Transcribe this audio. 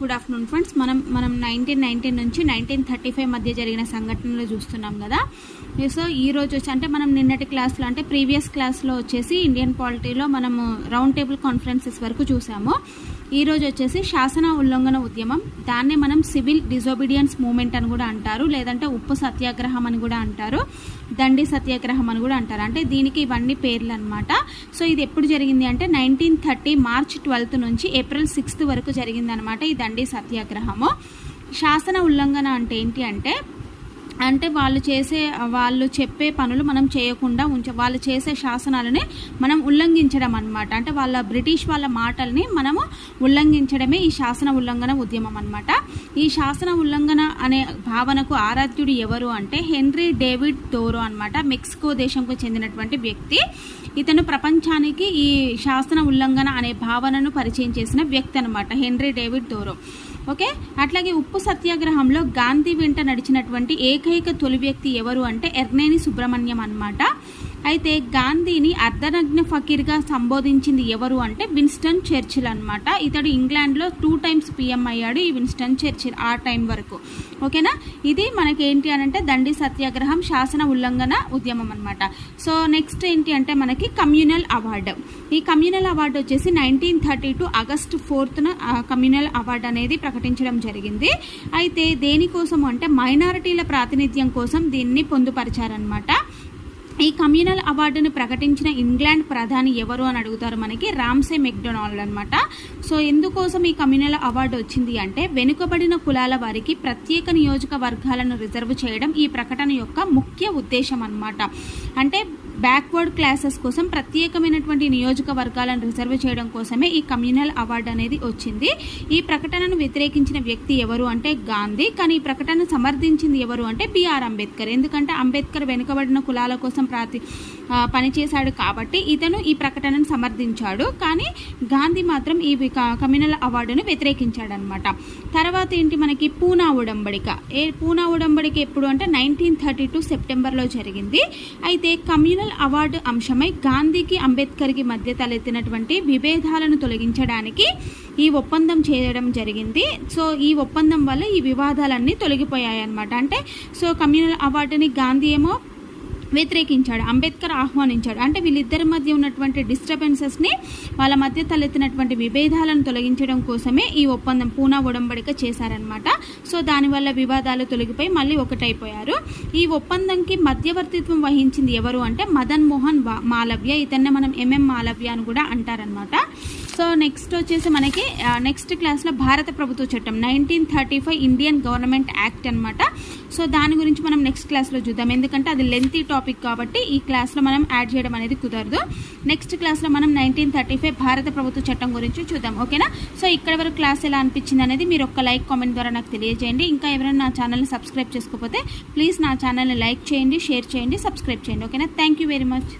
Good afternoon friends మనం మనం nineteen nineteen నుంచి నైన్టీన్ థర్టీ ఫైవ్ మధ్య జరిగిన సంఘటనలు చూస్తున్నాం కదా. సో ఈ రోజు వచ్చి అంటే మనం నిన్నటి క్లాస్లో అంటే ప్రీవియస్ క్లాస్లో వచ్చేసి ఇండియన్ పాలిటీలో మనము రౌండ్ టేబుల్ కాన్ఫరెన్సెస్ వరకు చూసాము. ఈ రోజు వచ్చేసి శాసన ఉల్లంఘన ఉద్యమం. దాన్నే మనం సివిల్ డిజోబీడియన్స్ మూమెంట్ అని కూడా అంటారు. లేదంటే ఉప్పు సత్యాగ్రహం అని కూడా అంటారు. దండి సత్యాగ్రహం అని కూడా అంటారు. అంటే దీనికి ఇవన్నీ పేర్లు అనమాట సో ఇది ఎప్పుడు జరిగింది అంటే నైన్టీన్ థర్టీ మార్చ్ ట్వెల్త్ నుంచి ఏప్రిల్ సిక్స్త్ వరకు జరిగింది అనమాట ఈ దండి సత్యాగ్రహము. శాసన ఉల్లంఘన అంటే ఏంటి అంటే అంటే వాళ్ళు చేసే వాళ్ళు చెప్పే పనులు మనం చేయకుండా ఉంచ వాళ్ళు చేసే శాసనాలని మనం ఉల్లంఘించడం అనమాట అంటే వాళ్ళ బ్రిటిష్ వాళ్ళ మాటల్ని మనము ఉల్లంఘించడమే ఈ శాసన ఉల్లంఘన ఉద్యమం అనమాట ఈ శాసన ఉల్లంఘన అనే భావనకు ఆరాధ్యుడు ఎవరు అంటే హెన్రీ డేవిడ్ తోరో అనమాట మెక్సికో దేశంకు చెందినటువంటి వ్యక్తి. ఇతను ప్రపంచానికి ఈ శాసన ఉల్లంఘన అనే భావనను పరిచయం చేసిన వ్యక్తి అనమాట హెన్రీ డేవిడ్ తోరో ఓకే? అట్లాగే ఉప్పు సత్యాగ్రహంలో గాంధీ వెంట నడిచినటువంటి ఏకైక తొలి వ్యక్తి ఎవరు అంటే ఎర్నేని సుబ్రహ్మణ్యం అన్నమాట. అయితే గాంధీని అర్ధనగ్న ఫకీర్గా సంబోధించింది ఎవరు అంటే విన్స్టన్ చర్చిల్ అనమాట ఇతడు ఇంగ్లాండ్లో టూ టైమ్స్ పిఎం అయ్యాడు ఈ విన్స్టన్ చర్చిల్ ఆ టైం వరకు. ఓకేనా? ఇది మనకి ఏంటి అని అంటే దండి సత్యాగ్రహం శాసన ఉల్లంఘన ఉద్యమం అనమాట సో నెక్స్ట్ ఏంటి అంటే మనకి కమ్యూనల్ అవార్డు. ఈ కమ్యూనల్ అవార్డు వచ్చేసి నైన్టీన్ థర్టీ టూ ఆగస్ట్ ఫోర్త్న కమ్యూనల్ అవార్డు అనేది ప్రకటించడం జరిగింది. అయితే దేనికోసం అంటే మైనారిటీల ప్రాతినిధ్యం కోసం దీన్ని పొందుపరిచారనమాట ఈ కమ్యూనల్ అవార్డును ప్రకటించిన ఇంగ్లాండ్ ప్రధాని ఎవరు అని అడుగుతారు మనకి? రామ్సే మెక్డొనాల్డ్ అనమాట సో ఎందుకోసం ఈ కమ్యూనల్ అవార్డు వచ్చింది అంటే వెనుకబడిన కులాల వారికి ప్రత్యేక నియోజకవర్గాలను రిజర్వ్ చేయడం ఈ ప్రకటన యొక్క ముఖ్య ఉద్దేశం అనమాట అంటే బ్యాక్వర్డ్ క్లాసెస్ కోసం ప్రత్యేకమైనటువంటి నియోజకవర్గాలను రిజర్వ్ చేయడం కోసమే ఈ కమ్యూనల్ అవార్డు అనేది వచ్చింది. ఈ ప్రకటనను వ్యతిరేకించిన వ్యక్తి ఎవరు అంటే గాంధీ కానీ ఈ ప్రకటన సమర్థించింది ఎవరు అంటే బిఆర్ అంబేద్కర్. ఎందుకంటే అంబేద్కర్ వెనుకబడిన కులాల కోసం ప్రాతి పనిచేశాడు కాబట్టి ఇతను ఈ ప్రకటనను సమర్థించాడు. కానీ గాంధీ మాత్రం ఈ కమ్యూనల్ అవార్డును వ్యతిరేకించాడనమాట. తర్వాత ఏంటి మనకి పూనా ఉడంబడిక. ఏ పూనా ఉడంబడిక ఎప్పుడు అంటే నైన్టీన్ థర్టీ టూ సెప్టెంబర్లో జరిగింది. అయితే కమ్యూనల్ అవార్డు అంశమై గాంధీకి అంబేద్కర్కి మధ్య తలెత్తినటువంటి విభేదాలను తొలగించడానికి ఈ ఒప్పందం చేయడం జరిగింది. సో ఈ ఒప్పందం వల్ల ఈ వివాదాలన్నీ తొలగిపోయాయి అనమాట అంటే సో కమ్యూనల్ అవార్డుని గాంధీ ఏమో వ్యతిరేకించాడు అంబేద్కర్ ఆహ్వానించాడు. అంటే వీళ్ళిద్దరి మధ్య ఉన్నటువంటి డిస్టర్బెన్సెస్ని వాళ్ళ మధ్య తలెత్తినటువంటి విభేదాలను తొలగించడం కోసమే ఈ ఒప్పందం పూనా ఉడంబడిక చేశారనమాట సో దానివల్ల వివాదాలు తొలగిపోయి మళ్ళీ ఒకటైపోయారు. ఈ ఒప్పందంకి మధ్యవర్తిత్వం వహించింది ఎవరు అంటే మదన్ మోహన్ మాలవ్య. ఇతన్నే మనం ఎంఎం మాలవ్య అని కూడా అంటారనమాట సో నెక్స్ట్ వచ్చేసి మనకి నెక్స్ట్ క్లాస్లో భారత ప్రభుత్వ చట్టం nineteen thirty five Indian government act అనమాట సో దాని గురించి మనం నెక్స్ట్ క్లాస్లో చూద్దాం. ఎందుకంటే అది లెంతీ టాపిక్ కాబట్టి ఈ క్లాస్లో మనం యాడ్ చేయడం అనేది కుదరదు. నెక్స్ట్ క్లాస్లో మనం నైన్టీన్ థర్టీ ఫైవ్ భారత ప్రభుత్వ చట్టం గురించి చూద్దాం. ఓకేనా సో ఇక్కడ వరకు క్లాస్ ఎలా అనిపించింది అనేది మీరు ఒక లైక్ కామెంట్ ద్వారా నాకు తెలియజేయండి. ఇంకా ఎవరైనా నా ఛానల్ని సబ్స్క్రైబ్ చేసుకోకపోతే ప్లీజ్ నా ఛానల్ని లైక్ చేయండి షేర్ చేయండి సబ్స్క్రైబ్ చేయండి. ఓకేనా థ్యాంక్ యూ వెరీ మచ్